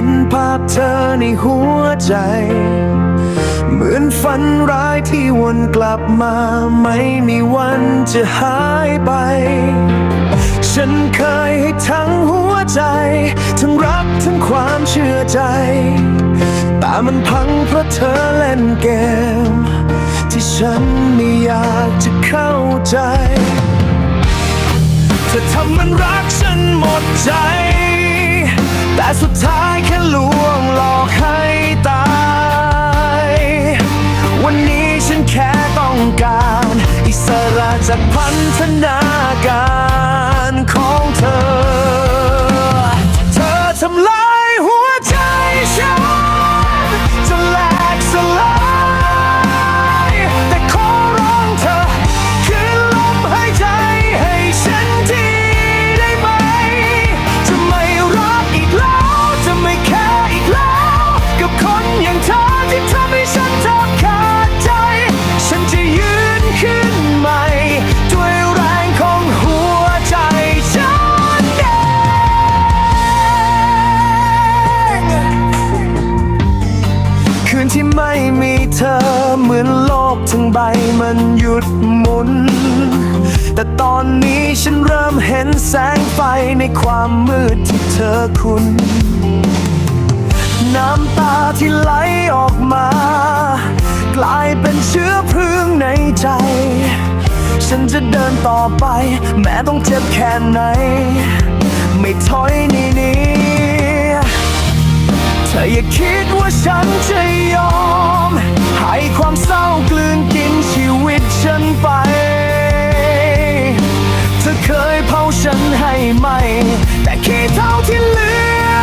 ็นภาพเธอในหัวใจ เหมือนฝันร้ายที่วนกลับมา ไม่มีวันจะหายไป ฉันเคยให้ทั้งหัวใจ ทั้งรักทั้งความเชื่อใจ แต่มันพังเพราะเธอเล่นเกม ที่ฉันไม่อยากจะเข้าใจ เธอทำมันรักฉันหมดใจ สุดท้ายแค่ลวงหลอกให้ตาย วันนี้ฉันแค่ต้องการ อิสระจากพันธนา มีเธอเหมือนโลกทั้งใบมันหยุดหมุน แต่ตอนนี้ฉันเริ่มเห็นแสงไฟในความมืดที่เธอคุณน้ำตาที่ไหลออกมา กลายเป็นเชื้อเพลิงในใจ ฉันจะเดินต่อไป แม้ต้องเจ็บแค่ไหน ไม่ถอยนีหนี เธออย่าคิดว่าฉันจะยอม ให้ความเศร้ากลืนกินชีวิตฉันไป เธอเคยเผาฉันให้ไหม แต่ขี้เท่าที่เหลือ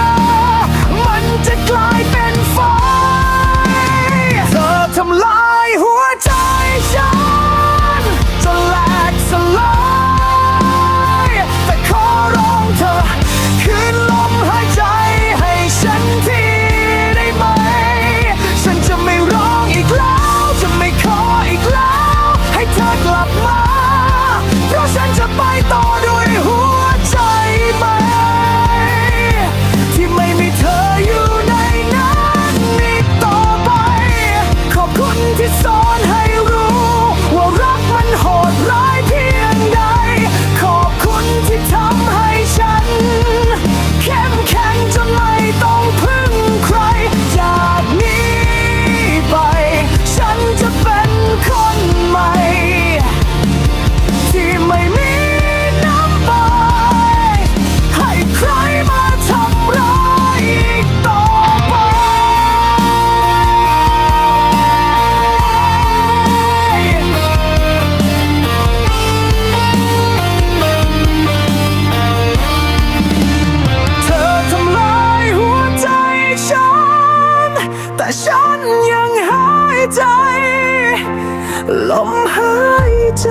มันจะกลายเป็น ลมหายใจ